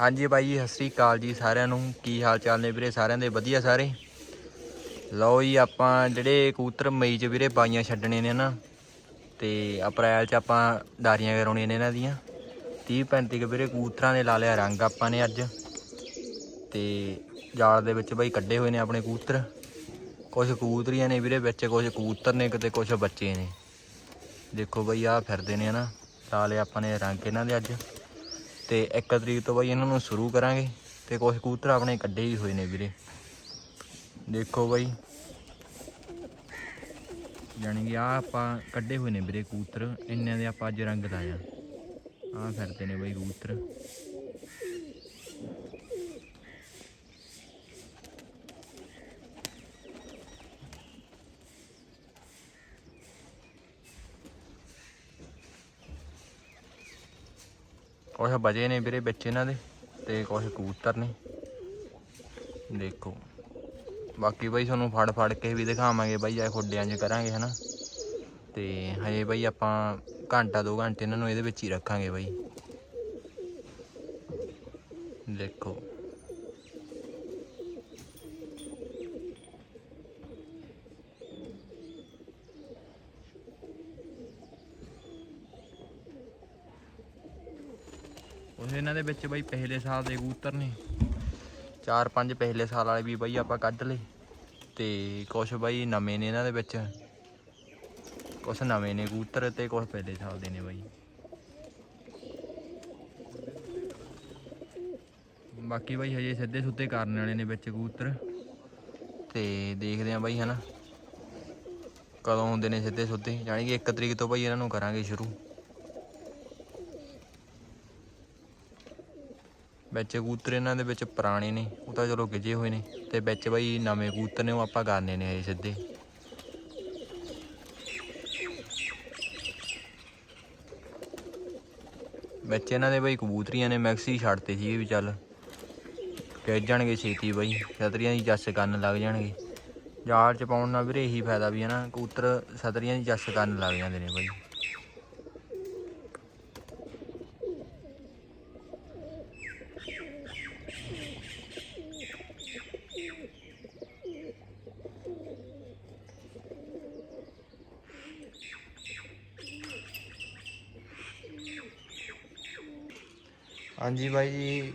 ਹਾਂਜੀ ਬਾਈ ਜੀ ਸਤਿ ਸ੍ਰੀ ਅਕਾਲ ਜੀ ਸਾਰਿਆਂ ਨੂੰ। ਕੀ ਹਾਲ ਚਾਲ ਨੇ ਵੀਰੇ? ਸਾਰਿਆਂ ਦੇ ਵਧੀਆ ਸਾਰੇ? ਲਓ ਜੀ, ਆਪਾਂ ਜਿਹੜੇ ਕਬੂਤਰ ਮਈ 'ਚ ਵੀਰੇ ਬਾਈਆਂ ਛੱਡਣੇ ਨੇ ਨਾ, ਤੇ ਅਪ੍ਰੈਲ 'ਚ ਆਪਾਂ ਡਾਰੀਆਂ ਕਰਾਉਣੀਆਂ ਨੇ ਇਹਨਾਂ ਦੀਆਂ। 30 35 ਕੁ ਵੀਰੇ ਕਬੂਤਰਾਂ ਦੇ ਲਾ ਲਿਆ ਰੰਗ ਆਪਾਂ ਨੇ ਅੱਜ। ਤੇ ਜਾਲ ਦੇ ਵਿੱਚ ਬਾਈ ਕੱਢੇ ਹੋਏ ਨੇ ਆਪਣੇ ਕਬੂਤਰ। ਕੁਝ ਕਬੂਤਰੀਆਂ ਨੇ ਵੀਰੇ ਵਿੱਚ ਕੁਝ ਕਬੂਤਰ ਨੇ ਕਿਤੇ ਕੁਝ ਬੱਚੇ ਨੇ। ਦੇਖੋ ਬਾਈ ਆ ਫਿਰਦੇ ਨੇ ਨਾ ਲਾ ਲਿਆ ਆਪਾਂ ਨੇ ਰੰਗ ਇਹਨਾਂ ਦੇ ਅੱਜ। ਤੇ 1 ਤਰੀਕ ਤੋਂ ਬਾਈ ਇਹਨਾਂ ਨੂੰ ਸ਼ੁਰੂ ਕਰਾਂਗੇ ਤੇ ਕੁਝ ਕਬੂਤਰ ਆਪਣੇ ਕੱਢੇ ਵੀ ਹੋਏ ਨੇ ਵੀਰੇ। ਦੇਖੋ ਬਾਈ। ਜਾਣੀ ਕਿ ਆ ਆਪਾਂ ਕੱਢੇ ਹੋਏ ਨੇ ਵੀਰੇ ਕਬੂਤਰ। ਇੰਨਿਆਂ ਦੇ ਆਪਾਂ ਅੱਜ ਰੰਗ ਲਾਇਆ। ਆ ਫਿਰਦੇ ਨੇ ਬਾਈ ਕਬੂਤਰ। ਕੁਛ ਬਜੇ ਨੇ ਵੀਰੇ ਵਿੱਚ ਇਹਨਾਂ ਦੇ ਤੇ ਕੁਛ ਕਬੂਤਰ ਨੇ। ਦੇਖੋ। ਬਾਕੀ ਬਾਈ ਤੁਹਾਨੂੰ ਫੜ ਫੜ ਕੇ ਵੀ ਦਿਖਾਵਾਂਗੇ ਬਾਈ ਆ ਖੁੱਡਿਆਂ 'ਚ ਕਰਾਂਗੇ, ਹਨਾ। ਤੇ ਹਜੇ ਬਾਈ ਆਪਾਂ ਘੰਟਾ, ਦੋ ਘੰਟੇ ਇਹਨਾਂ ਨੂੰ ਇਹਦੇ ਵਿੱਚ ਹੀ ਰੱਖਾਂਗੇ ਬਾਈ। ਦੇਖੋ। ਉਹ ਇਹਨਾਂ ਦੇ ਵਿੱਚ ਬਾਈ ਪਹਿਲੇ ਸਾਲ ਦੇ ਕਬੂਤਰ ਨੇ। ਚਾਰ ਪੰਜ ਪਹਿਲੇ ਸਾਲ ਵਾਲੇ ਵੀ ਬਾਈ ਆਪਾਂ ਕੱਢ ਲਏ। ਤੇ ਕੁਝ ਬਾਈ ਨਵੇਂ ਨੇ ਇਹਨਾਂ ਦੇ ਵਿੱਚ। ਕੁਝ ਨਵੇਂ ਨੇ ਕਬੂਤਰ ਤੇ ਕੁਝ ਪਹਿਲੇ ਸਾਲ ਦੇ ਨੇ ਬਾਈ। ਬਾਕੀ ਬਾਈ ਹਜੇ ਸਿੱਧੇ ਸੁੱਧੇ ਕਰਨ ਵਾਲੇ ਨੇ ਵਿੱਚ ਕਬੂਤਰ। ਤੇ ਦੇਖਦੇ ਆਂ ਬਾਈ, ਹਨਾ। ਕਦੋਂ ਹੁੰਦੇ ਨੇ ਸਿੱਧੇ ਸੁੱਧੇ। ਯਾਨੀ ਕਿ 1 ਤਰੀਕ ਤੋਂ ਬਾਈ ਇਹਨਾਂ ਨੂੰ ਕਰਾਂਗੇ ਸ਼ੁਰੂ। ਵਿੱਚ ਕਬੂਤਰ ਇਹਨਾਂ ਦੇ ਵਿੱਚ ਪੁਰਾਣੇ ਨੇ, ਉਹ ਤਾਂ ਚਲੋ ਗਿਜੇ ਹੋਏ ਨੇ ਤੇ ਵਿੱਚ ਬਈ ਨਵੇਂ ਕਬੂਤਰ ਨੇ, ਉਹ ਆਪਾਂ ਕਰਨੇ ਨੇ ਹਜੇ ਸਿੱਧੇ। ਵਿੱਚ ਇਹਨਾਂ ਦੇ ਬਈ ਕਬੂਤਰੀਆਂ ਨੇ ਮੈਕਸੀ ਛੱਡਤੇ ਸੀਗੇ ਵੀ ਚੱਲ। ਕਹਿ ਜਾਣਗੇ ਛੇਤੀ ਬਾਈ, ਛਤਰੀਆਂ ਦੀ ਜੱਸ ਕਰਨ ਲੱਗ ਜਾਣਗੇ। ਜਾਲ ਚ ਪਾਉਣ ਨਾਲ ਵੀਰੇ ਇਹੀ ਫਾਇਦਾ ਵੀ ਹੈ ਨਾ, ਕਬੂਤਰ ਛਤਰੀਆਂ ਦੀ ਜੱਸ ਕਰਨ ਲੱਗ ਜਾਂਦੇ ਨੇ ਬਾਈ। ਹਾਂਜੀ ਬਾਈ ਜੀ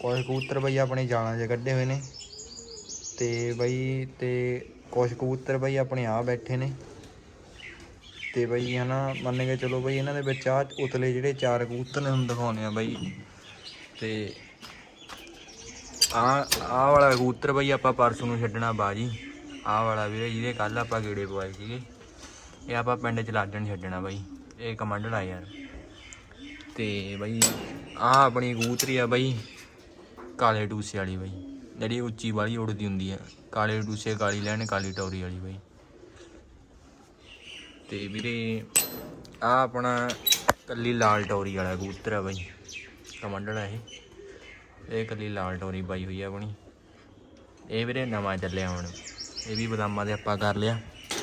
ਕੁਝ ਕਬੂਤਰ ਬਾਈ ਆਪਣੇ ਜਾਲਾਂ 'ਚ ਕੱਢੇ ਹੋਏ ਨੇ। ਤੇ ਬਾਈ, ਤੇ ਕੁਝ ਕਬੂਤਰ ਬਾਈ ਆਪਣੇ ਆ ਬੈਠੇ ਨੇ। ਤੇ ਬਾਈ ਹਨਾ, ਮੰਨ ਕੇ ਚਲੋ ਬਾਈ ਇਹਨਾਂ ਦੇ ਵਿੱਚ ਆ ਉਤਲੇ ਜਿਹੜੇ ਚਾਰ ਕਬੂਤਰ ਨੇ ਹੁਣ ਦਿਖਾਉਣੇ ਆ ਬਾਈ। ਤੇ ਆ ਆ ਵਾਲਾ ਕਬੂਤਰ ਬਾਈ ਆਪਾਂ ਪਰਸੋਂ ਨੂੰ ਛੱਡਣਾ ਬਾਜੀ। ਆ ਵਾਲਾ ਵੀਰੇ ਜਿਹਦੇ ਕੱਲ ਆਪਾਂ ਗੇੜੇ ਪਵਾਏ ਸੀਗੇ। ਇਹ ਆਪਾਂ ਪਿੰਡ ਚ ਲਾਡਣ ਛੱਡਣਾ ਬਾਈ। ਇਹ ਕਮਾਂਡਰ ਆ ਯਾਰ। ਤੇ ਬਾਈ ਆ ਆਪਣੀ ਕਬੂਤਰੀ ਆ ਬਈ, ਕਾਲੇ ਟੂਸੇ ਵਾਲੀ ਬਾਈ। ਜਿਹੜੀ ਉੱਚੀ ਵਾਲੀ ਉੜਦੀ ਹੁੰਦੀ ਆ, ਕਾਲੇ ਟੂਸੇ, ਕਾਲੀ ਲੈਣ, ਕਾਲੀ ਟੌਰੀ ਵਾਲੀ ਬਾਈ। ਤੇ ਵੀਰੇ ਆ ਆਪਣਾ ਕੱਲੀ ਲਾਲ ਟੌਰੀ ਵਾਲਾ ਕਬੂਤਰ ਆ ਬਾਈ ਕਮੰਡਣਾ ਇਹ। ਇਹ ਕੱਲੀ ਲਾਲ ਟੌਰੀ ਬਾਈ ਹੋਈ ਆ ਆਪਣੀ। ਇਹ ਵੀਰੇ ਨਵਾਂ ਚੱਲਿਆ ਹੁਣ। ਇਹ ਵੀ ਬਦਾਮਾਂ ਦੇ ਆਪਾਂ ਕਰ ਲਿਆ।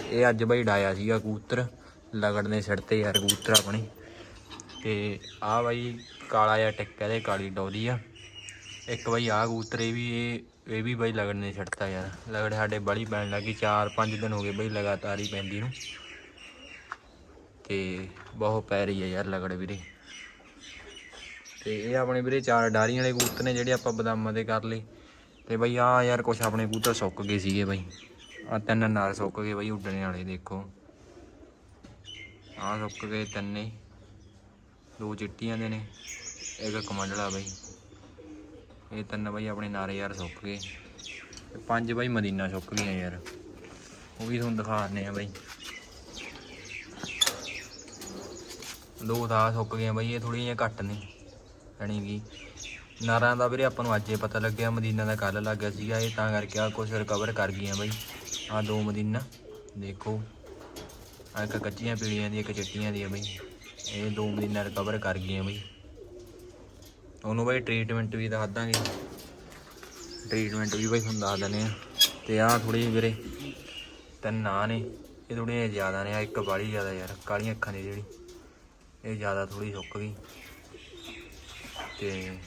ਇਹ ਅੱਜ ਬਾਈ ਡਾਇਆ ਸੀਗਾ ਕਬੂਤਰ ਲਗੜਨੇ ਸਿਰ ਤੇ ਯਾਰ ਕਬੂਤਰ ਆਪਣੇ। ਤੇ ਆ ਬਾਈ ਕਾਲਾ ਜਿਹਾ ਟਿੱਕਾ ਤੇ ਕਾਲੀ ਡੋਰੀ ਆ। ਇੱਕ ਬਾਈ ਆ ਕਬੂਤਰ ਵੀ, ਇਹ ਇਹ ਵੀ ਬਾਈ ਲਗੜ ਨੇ ਛੱਡਤਾ ਯਾਰ। ਲਗੜ ਸਾਡੇ ਬੜੀ ਪੈਣ ਲੱਗੀ 4-5 ਦਿਨ ਹੋ ਗਏ ਬਾਈ ਲਗਾਤਾਰ ਹੀ ਪੈਂਦੀ ਨੂੰ। ਤੇ ਬਹੁਤ ਪੈ ਰਹੀ ਹੈ ਯਾਰ ਲਗੜ ਵੀਰੇ। ਤੇ ਇਹ ਆਪਣੇ ਵੀਰੇ ਚਾਰ ਡਾਰੀਆਂ ਵਾਲੇ ਕਬੂਤਰ ਨੇ ਜਿਹੜੇ ਆਪਾਂ ਬਦਾਮਾਂ ਦੇ ਕਰ ਲਏ। ਤੇ ਬਾਈ ਆ ਯਾਰ ਕੁਛ ਆਪਣੇ ਕਬੂਤਰ ਸੁੱਕ ਗਏ ਸੀਗੇ ਬਾਈ। ਆ ਤਿੰਨ ਨਾਲ ਸੁੱਕ ਗਏ ਬਾਈ ਉੱਡਣੇ ਵਾਲੇ, ਦੇਖੋ। ਆ ਸੁੱਕ ਗਏ ਤਿੰਨੇ। ਦੋ ਚਿੱਟੀਆਂ ਦੇ ਨੇ, ਇੱਕ ਕਮੰਡਲਾ ਬਾਈ। ਇਹ ਤਿੰਨ ਬਾਈ ਆਪਣੇ ਨਾਰੇ ਯਾਰ ਸੁੱਕ ਗਏ। ਤੇ ਪੰਜ ਬਾਈ ਮਦੀਨਾ ਸੁੱਕ ਗਈਆਂ ਯਾਰ। ਉਹ ਵੀ ਤੁਹਾਨੂੰ ਦਿਖਾਣੇ ਆ ਬਾਈ। ਦੋ ਤਾਂ ਸੁੱਕ ਗਈਆਂ ਬਾਈ, ਇਹ ਥੋੜੀਆਂ ਜਿਹੀਆਂ ਘੱਟ ਨੇ। ਯਾਨੀ ਕਿ ਨਾਰਾਂ ਦਾ ਵੀਰੇ ਆਪਾਂ ਨੂੰ ਅੱਜ ਹੀ ਪਤਾ ਲੱਗਿਆ, ਮਦੀਨਾ ਦਾ ਕੱਲ ਲੱਗ ਗਿਆ ਸੀਗਾ, ਇਹ ਤਾਂ ਕਰਕੇ ਆ ਕੁਝ ਰਿਕਵਰ ਕਰ ਗਈਆਂ ਬਾਈ। ਆ ਦੋ ਮਦੀਨਾ, ਦੇਖੋ। ਆ ਇੱਕ ਕੱਚੀਆਂ ਪੀਲੀਆਂ ਦੀ ਇੱਕ ਚਿੱਟੀਆਂ ਦੀ ਆ ਬਾਈ। ਇਹ ਦੋ ਮਹੀਨਾ ਰਿਕਵਰ ਕਰ ਗਈਆਂ ਬਈ। ਉਹਨੂੰ ਬਈ ਟ੍ਰੀਟਮੈਂਟ ਵੀ ਦੱਸ ਦਾਂਗੇ। ਟ੍ਰੀਟਮੈਂਟ ਵੀ ਬਈ ਤੁਹਾਨੂੰ ਦੱਸ ਦਿੰਦੇ ਆ। ਤੇ ਆਹ ਥੋੜੀ ਵੀਰੇ, ਤਿੰਨ ਆ ਨੇ। ਇਹ ਥੋੜੀਆਂ ਜ਼ਿਆਦਾ ਨੇ ਆ ਇੱਕ ਬਾਲੀ ਜ਼ਿਆਦਾ ਯਾਰ ਕਾਲੀਆਂ ਅੱਖਾਂ ਨੇ ਜਿਹੜੀ। ਇਹ ਜ਼ਿਆਦਾ ਥੋੜੀ ਸੁੱਕ ਗਈ। ਤੇ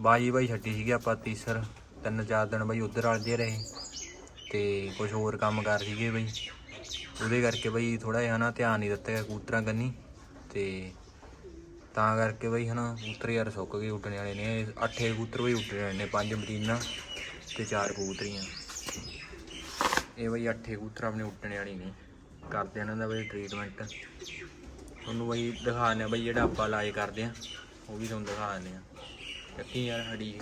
ਬਾਜੀ ਬਾਈ ਛੱਡੀ ਸੀਗੀ ਆਪਾਂ ਤੀਸਰ, ਤਿੰਨ ਚਾਰ ਦਿਨ ਬਾਈ ਉਧਰ ਵਾਲਦੇ ਰਹੇ। ਤੇ ਕੁਝ ਹੋਰ ਕੰਮ ਕਰ ਸੀਗੇ ਬਾਈ। ਉਹਦੇ ਕਰਕੇ ਬਾਈ ਥੋੜਾ ਜਿਹਾ ਨਾ ਧਿਆਨ ਨਹੀਂ ਦਿੱਤਾ ਗਿਆ ਕਬੂਤਰਾਂ ਕੰਨੀ। ਤੇ ਤਾਂ ਕਰਕੇ ਬਾਈ ਹਨਾ, ਕਬੂਤਰ ਯਾਰ ਸੁੱਕ ਗਏ ਉੱਡਣ ਵਾਲੇ ਨੇ। ਇਹ ਅੱਠੇ ਕਬੂਤਰ ਬਾਈ ਉੱਡਣ ਵਾਲੇ ਨੇ, ਪੰਜ ਮਦੀਨਾ ਤੇ ਚਾਰ ਕਬੂਤਰੀਆਂ। ਇਹ ਬਈ ਅੱਠੇ ਕਬੂਤਰ ਆਪਣੇ ਉੱਡਣ ਵਾਲੇ ਨੇ। ਕਰਦੇ ਇਹਨਾਂ ਦਾ ਬਈ ਟ੍ਰੀਟਮੈਂਟ ਤੁਹਾਨੂੰ ਬਾਈ ਦਿਖਾਉਂਦੇ ਆ ਬਾਈ ਜਿਹੜਾ ਆਪਾਂ ਇਲਾਜ ਕਰਦੇ ਆ, ਉਹ ਵੀ ਤੁਹਾਨੂੰ ਦਿਖਾ ਦਿੰਦੇ ਆ। ਚੱਕੀ ਯਾਰ ਹੜੀ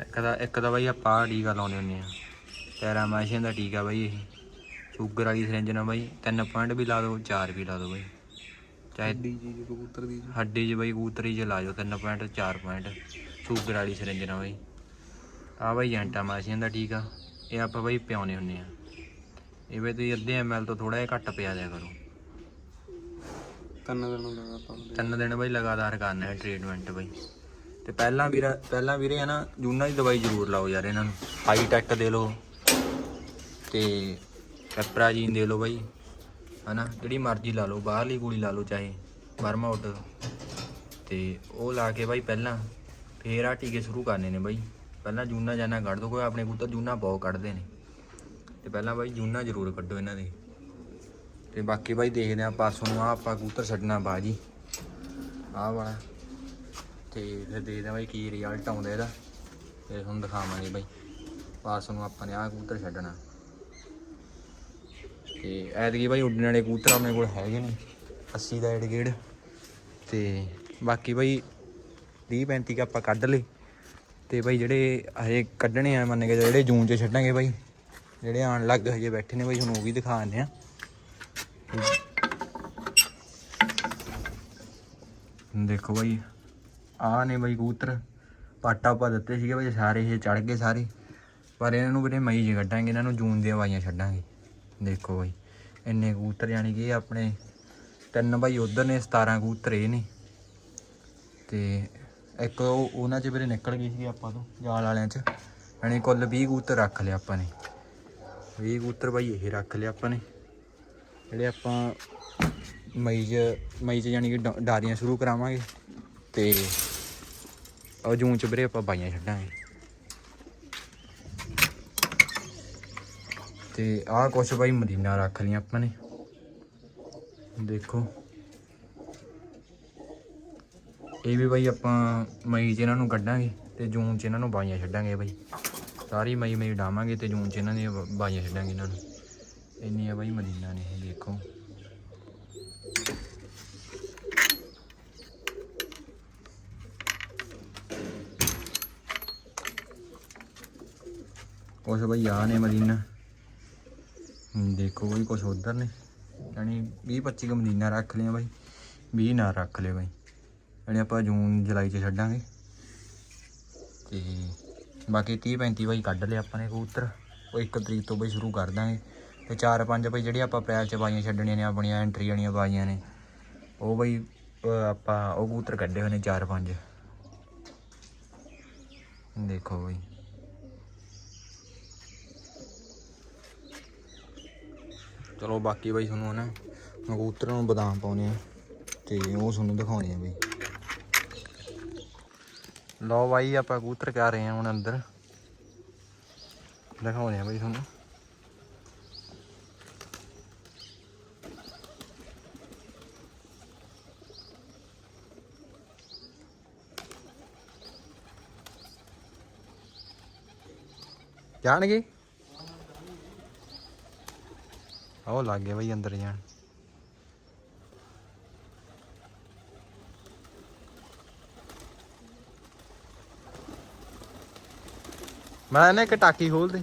ਇੱਕ ਦਾ ਇੱਕ ਦਾ ਬਾਈ ਆਪਾਂ ਆਹ ਟੀਕਾ ਲਾਉਂਦੇ ਹੁੰਦੇ ਆ। ਪੈਰਾਮਾਈਸਿਨ ਦਾ ਟੀਕਾ ਬਾਈ ਇਹ। ਸ਼ੂਗਰ ਵਾਲੀ ਸਿਰੰਜ ਨਾਲ ਬਾਈ ਤਿੰਨ ਪੁਆਇੰਟ ਵੀ ਲਾ ਦਿਓ ਚਾਰ ਵੀ ਲਾ ਦਿਓ ਬਾਈ। ਚਾਹੇ ਡੀ ਜੀ ਜੀ ਕਬੂਤਰ ਦੀ ਹੱਡੀ 'ਚ ਬਾਈ ਕਬੂਤਰੀ 'ਚ ਲਾ ਜਾਓ ਤਿੰਨ ਪੁਆਇੰਟ ਚਾਰ ਪੁਆਇੰਟ ਸ਼ੂਗਰ ਵਾਲੀ ਸਿਰੰਜ ਨਾਲ ਬਾਈ। ਆ ਬਾਈ ਐਂਟਾਮਾਈਸਿਨ ਦਾ ਟੀਕਾ। ਇਹ ਆਪਾਂ ਬਾਈ ਪਿਆਉਣੇ ਹੁੰਦੇ ਆ। ਇਹ ਵੀ ਤੁਸੀਂ ਅੱਧੇ ਐਮਐਲ ਤੋਂ ਥੋੜਾ ਜਿਹਾ ਘੱਟ ਪਿਆ ਦਿਆ ਕਰੋ। ਤਿੰਨ ਦਿਨ ਲਗਾਤਾਰ ਦੇ ਤਿੰਨ ਦਿਨ ਬਾਈ ਲਗਾਤਾਰ ਕਰਨਾ ਹੈ ਟ੍ਰੀਟਮੈਂਟ ਬਾਈ। ਤੇ ਪਹਿਲਾਂ ਵੀਰ ਪਹਿਲਾਂ ਵੀਰੇ ਹੈ ਨਾ ਜੂਨਾ ਦੀ ਦਵਾਈ ਜ਼ਰੂਰ ਲਾਓ ਯਾਰ ਇਹਨਾਂ ਨੂੰ। ਹਾਈ ਟੈਕ ਦੇ ਲਓ। ਤੇ ਪੈਪਰਾਜੀਨ ਦੇ ਲਓ ਬਾਈ, ਹਨਾ? ਜਿਹੜੀ ਮਰਜ਼ੀ ਲਾ ਲਓ, ਬਾਹਰਲੀ ਗੋਲੀ ਲਾ ਲਓ ਚਾਹੇ ਬਰਮਾ ਆਊਟ ਤੇ ਉਹ ਲਾ ਕੇ ਬਾਈ ਪਹਿਲਾਂ ਫੇਰ ਆ ਟੀਕੇ ਸ਼ੁਰੂ ਕਰਨੇ ਨੇ ਬਾਈ। ਪਹਿਲਾਂ ਜੂਨਾ ਜਾਨਾ ਕੱਢ ਦੋ, ਕੋਈ ਆਪਣੇ ਕਬੂਤਰ ਜੂਨਾ ਬਹੁਤ ਕੱਢਦੇ ਨੇ। ਤੇ ਪਹਿਲਾਂ ਬਾਈ ਜੂਨਾ ਜ਼ਰੂਰ ਕੱਢੋ ਇਹਨਾਂ ਦੇ। ਤੇ ਬਾਕੀ ਬਾਈ ਦੇਖਦੇ ਆ ਪਰਸੋਂ ਨੂੰ ਆ ਆਪਾਂ ਕਬੂਤਰ ਛੱਡਣਾ ਬਾਜੀ। ਆਹ ਵਾਲਾ। ਤੇ ਫਿਰ ਦੇਖਦੇ ਆ ਬਾਈ ਕੀ ਰਿਜ਼ਲਟ ਆਉਂਦਾ ਇਹਦਾ। ਤੇ ਤੁਹਾਨੂੰ ਦਿਖਾਵਾਂਗੇ ਬਾਈ। ਪਰਸੋਂ ਨੂੰ ਆਪਾਂ ਨੇ ਆਹ ਕਬੂਤਰ ਛੱਡਣਾ। ਤੇ ਐਤਕੀ ਬਾਈ ਉੱਡਣ ਵਾਲੇ ਕਬੂਤਰ ਆਪਣੇ ਕੋਲ ਹੈਗੇ ਨੇ 80 ਦਾ ਐਡਗੇਡ ਤੇ ਬਾਕੀ ਬਾਈ 30 35 ਕ ਆਪਾਂ ਕੱਢ ਲਏ। ਤੇ ਬਾਈ ਜਿਹੜੇ ਹਜੇ ਕੱਢਣੇ ਆ, ਮੰਨ ਕੇ ਜਿਹੜੇ ਜੂਨ 'ਚ ਛੱਡਾਂਗੇ ਬਾਈ, ਜਿਹੜੇ ਆਣ ਲੱਗ ਹਜੇ ਬੈਠੇ ਨੇ ਬਾਈ, ਤੁਹਾਨੂੰ ਉਹ ਵੀ ਦਿਖਾ ਦਿੰਦੇ ਆ ਦੇਖੋ ਬਾਈ ਆ ਨੇ ਬਾਈ ਕਬੂਤਰ, ਪਾਟਾ ਪਾ ਦਿੱਤੇ ਸੀਗੇ ਬਾਈ, ਸਾਰੇ ਇਹ ਚੜ ਗਏ ਸਾਰੇ। ਪਰ ਇਹਨਾਂ ਨੂੰ ਵੀਰੇ ਮਈ 'ਚ ਕੱਢਾਂਗੇ, ਇਹਨਾਂ ਨੂੰ ਜੂਨ ਦੀਆਂ ਵਾਈਆਂ ਛੱਡਾਂਗੇ। ਦੇਖੋ ਬਾਈ, ਇੰਨੇ ਕਬੂਤਰ ਯਾਨੀ ਕਿ ਆਪਣੇ ਤਿੰਨ ਬਾਈ ਉਧਰ ਨੇ 17 ਕਬੂਤਰ ਇਹ ਨੇ। ਤੇ ਇੱਕ ਉਹ, ਉਹਨਾਂ 'ਚ ਵੀਰੇ ਨਿਕਲ ਗਈ ਸੀ ਆਪਾਂ ਤੋਂ, ਜਾਲ ਵਾਲਿਆਂ 'ਚ। ਯਾਨੀ ਕੁੱਲ 20 ਕਬੂਤਰ ਰੱਖ ਲਿਆ ਆਪਾਂ ਨੇ। 20 ਕਬੂਤਰ ਬਾਈ ਇਹ ਰੱਖ ਲਿਆ ਆਪਾਂ ਨੇ। ਜਿਹੜੇ ਆਪਾਂ ਮਈ 'ਚ ਮਈ 'ਚ ਯਾਨੀ ਕਿ ਡਾਰੀਆਂ ਸ਼ੁਰੂ ਕਰਾਵਾਂਗੇ। ਤੇ ਉਹ ਜੂਨ 'ਚ ਵੀਰੇ ਆਪਾਂ ਬਾਈਆਂ ਛੱਡਾਂਗੇ। ਤੇ ਆਹ ਕੁਛ ਬਾਈ ਮਦੀਨਾ ਰੱਖ ਲਈਆਂ ਆਪਾਂ ਨੇ। ਦੇਖੋ। ਇਹ ਵੀ ਬਾਈ ਆਪਾਂ ਮਈ 'ਚ ਇਹਨਾਂ ਨੂੰ ਕੱਢਾਂਗੇ ਤੇ ਜੂਨ 'ਚ ਇਹਨਾਂ ਨੂੰ ਬਾਈਆਂ ਛੱਡਾਂਗੇ ਬਾਈ। ਸਾਰੀ ਮਈ ਮਈ ਡਾਵਾਂਗੇ ਤੇ ਜੂਨ 'ਚ ਇਹਨਾਂ ਦੀਆਂ ਬਾਈਆਂ ਛੱਡਾਂਗੇ ਇਹਨਾਂ ਨੂੰ। ਇੰਨੀਆਂ ਬਾਈ ਮਦੀਨਾ ਨੇ ਇਹ, ਦੇਖੋ। ਕੁਛ ਬਈ ਆ ਨੇ ਮਦੀਨਾ। ਦੇਖੋ ਬਈ ਕੁਛ ਉਧਰ ਨੇ ਯਾਨੀ 20 25 ਕ ਮਦੀਨਾ ਰੱਖ ਲਿਆ ਬਾਈ। 20 ਨਾ ਰੱਖ ਲਿਆ ਬਾਈ। ਯਾਨੀ ਆਪਾਂ ਜੂਨ, ਜੁਲਾਈ ਚ ਛੱਡਾਂਗੇ। ਤੇ ਬਾਕੀ 30 35 ਬਾਈ ਕੱਢ ਲਿਆ ਆਪਾਂ ਨੇ ਕਬੂਤਰ। ਉਹ 1 ਤਰੀਕ ਤੋਂ ਬਾਈ ਸ਼ੁਰੂ ਕਰ ਦਾਂਗੇ। ਤੇ 4 5 ਬਾਈ ਜਿਹੜੇ ਆਪਾਂ ਅਪ੍ਰੈਲ ਚ ਬਾਈਆਂ ਛੱਡਣੀਆਂ ਨੇ ਆਪਣੀਆਂ ਐਂਟਰੀ ਵਾਲੀਆਂ ਬਾਈਆਂ ਨੇ। ਉਹ ਬਾਈ ਆਪਾਂ ਉਹ ਕਬੂਤਰ ਕੱਢੇ ਹੋਏ ਨੇ 4 5 ਦੇਖੋ ਬਾਈ। ਚਲੋ ਬਾਕੀ ਬਾਈ ਤੁਹਾਨੂੰ ਨਾ ਕਬੂਤਰਾਂ ਨੂੰ ਬਦਾਮ ਪਾਉਣੇ ਆ ਤੇ ਉਹ ਤੁਹਾਨੂੰ ਦਿਖਾਉਣੇ ਆ ਬਈ। ਲਓ ਬਾਈ, ਆਪਾਂ ਕਬੂਤਰ ਕਰ ਰਹੇ ਆ ਹੁਣ ਅੰਦਰ। ਦਿਖਾਉਣੇ ਆ ਬਾਈ ਤੁਹਾਨੂੰ। ਜਾਣਗੇ? ਉਹ ਲੱਗ ਗਿਆ ਬਈ ਅੰਦਰ ਜਾਣ। ਮੈਂ ਨਾ ਇੱਕ ਟਾਕੀ ਖੋਲ ਦੇ।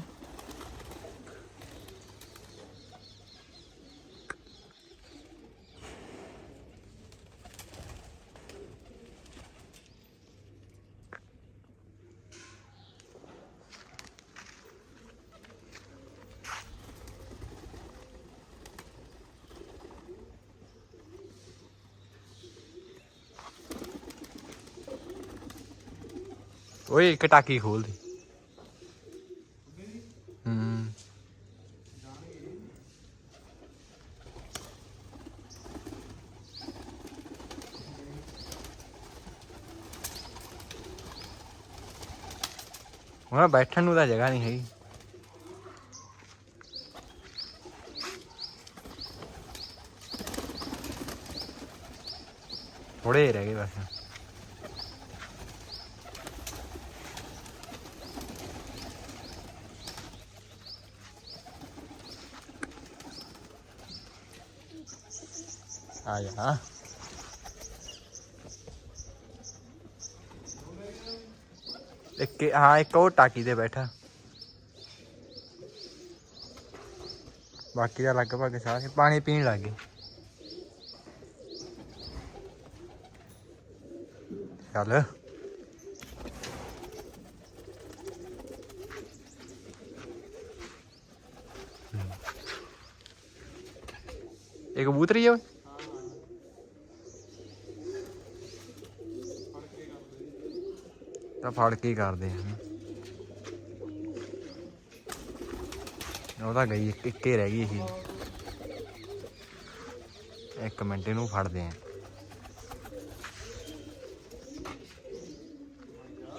ਓਏ, ਇੱਕ ਟਾਕੀ ਖੋਲ ਦੇ। ਹੂੰ। ਉਹਨਾਂ ਬੈਠਣ ਨੂੰ ਤਾਂ ਜਗ੍ਹਾ ਨਹੀਂ ਹੈਗੀ। ਥੋੜੇ ਰਹਿ ਗਏ ਬਸ। ਆ ਜਾ ਇੱਕ ਹਾਂ, ਇੱਕ ਉਹ ਟਾਕੀ ਤੇ ਬੈਠਾ। ਬਾਕੀ ਦਾ ਲਗਭਗ ਸਾਰੇ ਪਾਣੀ ਪੀਣ ਲੱਗ ਚੱਲ। ਇਹ ਕਬੂਤਰੀ ਆ ਤਾਂ ਫੜ ਕੇ ਕਰਦੇ ਆ। ਉਹ ਤਾਂ ਗਈ, ਇੱਕੇ ਰਹਿ ਗਈ ਸੀ। ਇੱਕ ਮਿੰਟ ਇਹਨੂੰ ਫੜਦੇ ਆ।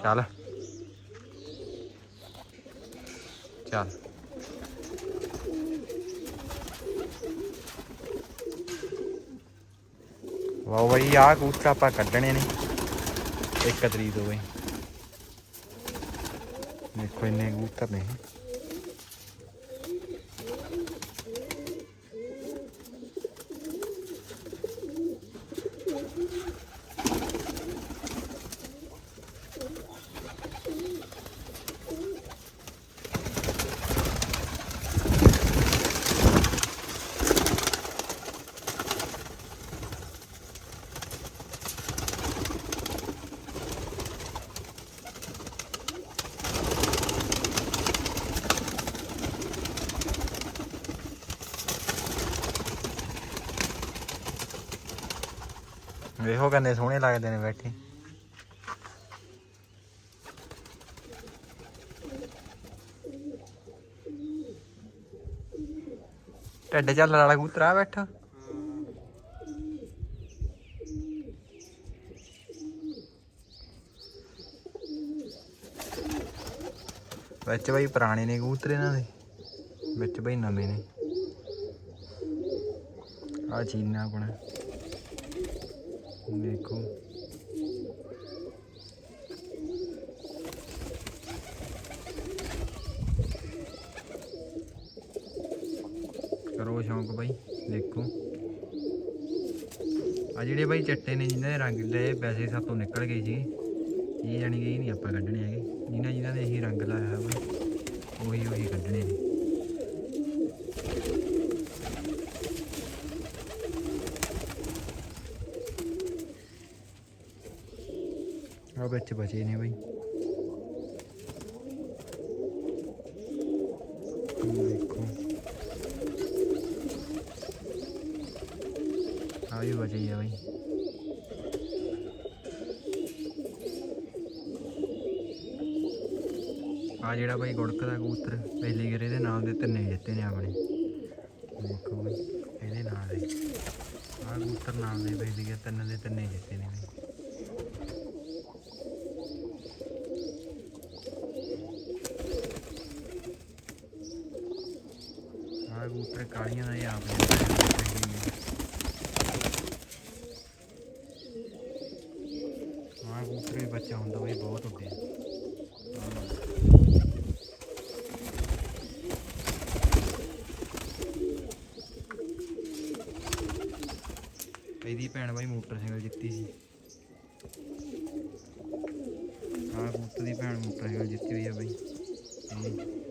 ਚੱਲ। ਚੱਲ। ਵਾਹ ਬਈ ਆ ਕਬੂਤਰ ਆਪਾਂ ਕੱਢਣੇ ਨੇ। ਇੱਕ ਤਰੀਕ ਤੋਂ ਬਈ। ਦੇਖੋ ਇੰਨੇ ਕਬੂਤਰ ਨੇ ਵੇਖੋ ਕਿੰਨੇ ਸੋਹਣੇ ਲੱਗਦੇ ਨੇ ਬੈਠੇ। ਢੱਡ ਚੱਲ ਵਾਲਾ ਕਬੂਤਰ ਬੈਠਾ। ਵਿੱਚ ਬਈ ਪੁਰਾਣੇ ਨੇ ਕਬੂਤਰ ਇਹਨਾਂ ਦੇ, ਵਿੱਚ ਬਈ ਨਵੇਂ ਨੇ। ਆ ਚੀਨਾ ਆਪਣਾ ਦੇਖੋ ਕਰੋ ਸ਼ੌਂਕ ਬਾਈ, ਦੇਖੋ। ਆ ਜਿਹੜੇ ਬਾਈ ਚੱਟੇ ਨੇ, ਜਿਨ੍ਹਾਂ ਦੇ ਰੰਗ ਲਏ ਪੈਸੇ ਸਾਤੋਂ ਨਿਕਲ ਗਏ ਸੀ, ਇਹ ਜਾਣੀ ਕਿ ਇਹ ਨਹੀਂ ਆਪਾਂ ਕੱਢਣੇ ਹੈਗੇ। ਜਿਨ੍ਹਾਂ ਜਿਨ੍ਹਾਂ ਦੇ ਇਹੀ ਰੰਗ ਲਾਇਆ ਹੈ ਬਾਈ, ਉਹੀ ਉਹੀ ਕੱਢਣੇ ਨੇ। ਵਿੱਚ ਬਚੇ ਨੇ ਬਾਈ। ਦੇਖੋ। ਆ ਵੀ ਬਚੇ ਆ ਬਾਈ। ਆ ਜਿਹੜਾ ਬਾਈ ਗੁੜਕ ਦਾ ਕਬੂਤਰ, ਪਹਿਲੀ ਗੇਰੇ ਦੇ ਨਾਮ ਦੇ ਤਿੰਨੇ ਜਿੱਤੇ ਨੇ ਆਪਣੇ। ਦੇਖੋ ਬਾਈ, ਇਹਦੇ ਨਾਲ ਦੇ। ਆ ਕਬੂਤਰ ਨਾਮ ਦੇ ਪਹਿਲੀ ਗੇਰੇ ਤਿੰਨ ਦੇ ਤਿੰਨੇ ਜਿੱਤੇ ਨੇ ਬਾਈ ਆ ਕਬੂਤਰ ਦਾ ਆਪ ਨੇ ਆ। ਬੱਚਾ ਹੁੰਦਾ ਬਈ ਬਹੁਤ ਹੁੰਦੇ ਇਹਦੀ ਭੈਣ ਬਾਈ ਮੋਟਰਸਾਈਕਲ ਜਿੱਤੀ ਸੀ। ਆ ਕਬੂਤਰ ਦੀ ਭੈਣ ਮੋਟਰਸਾਈਕਲ ਜਿੱਤੀ ਹੋਈ ਆ ਬਾਈ।